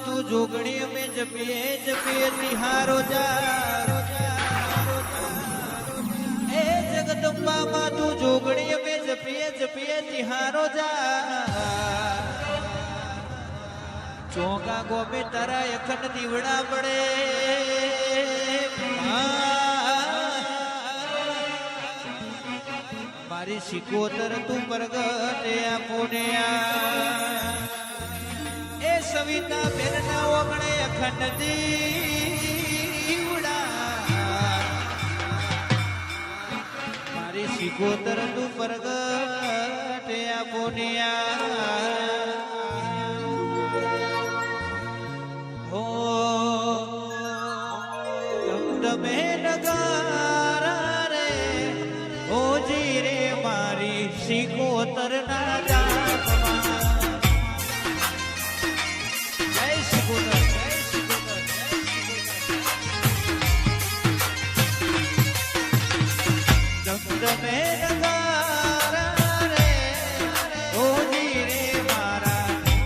તું જોગણી અમે જપીએ જપીએ તિહારો જા એ જગદંબામાં તું જોગણી અમે જપીએ જપીએ તિહારો જા ચોકા ગોમે તારા અખંડ દીવડા પડે મારી શિકોતર તું પ્રગટે આપોને આ એ સવિતા બેન ના ઓગણે અખંડ દીવડા મારી શિકોતર તું પ્રગટે આપોને આ હો તમે નગારા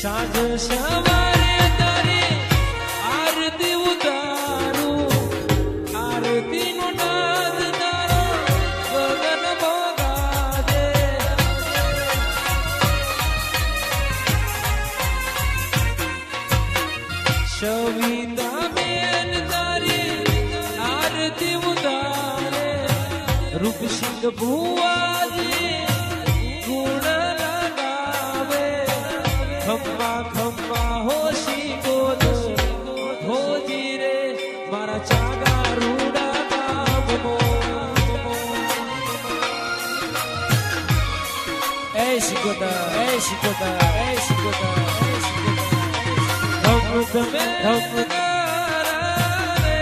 સાંજ સવારે તારી આરતી ઉતારું. આરતીનો નાદ તારો ગગન ભોગાવે સવિતા બેન તારી આરતી ઉતારે. રૂપસિંહ ભુવાજી શિકોતા એ શિકોતા એ શિકોતા હમ તમે હમ રે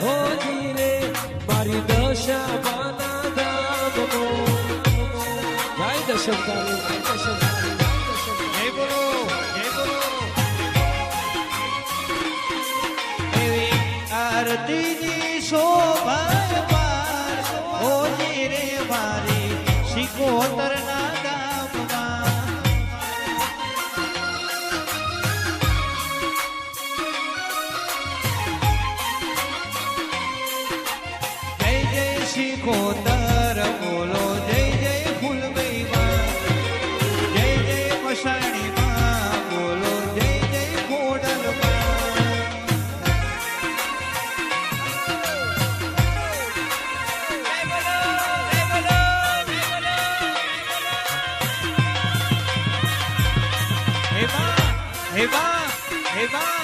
હોજી રે મારી દશા બાના ગામનો જય દશમકારી જય દશમકારી જય બોલો જય બોલો એવી આરતીની શોભા પાર હોજી રે મારી શિકોતરના જય શિકોતર બોલો, જય જય ફૂલબઈમાં જય જય મસાણીમાં બોલો, જય જય ખોડલમાં હેવા હેવા હેવા હેવા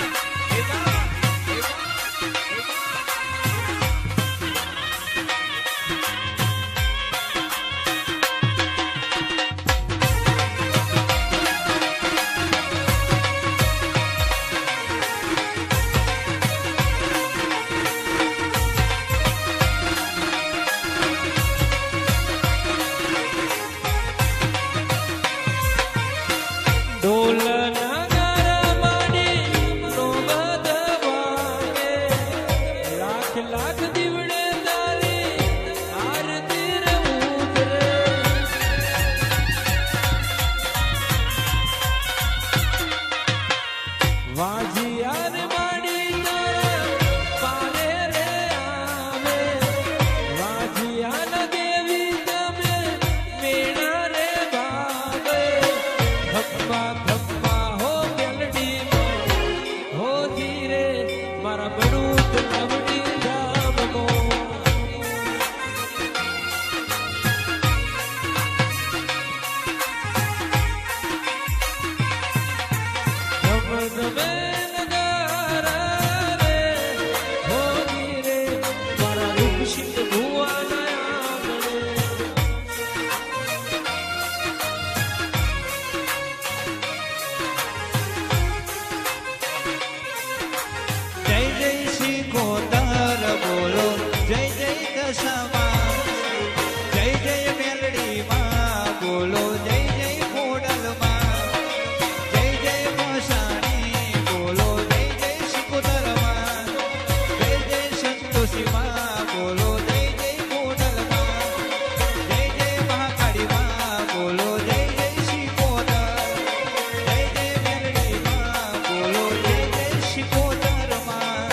બોલો જય જય ખોડલમાં જય જય મસાણી બોલો જય જય શિકોતરમાં જય જય સંતોષીમાં બોલો જય જય ખોડલમાં જય જય મહાકાળીમાં બોલો જય જય શિકોતર જય જય મેરડીમાં બોલો જય જય શિકોતરમાં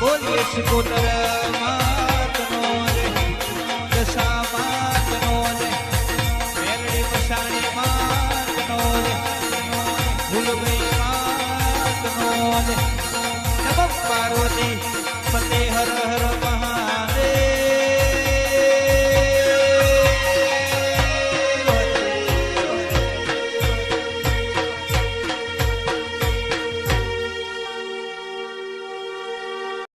બોલીએ શિકોતર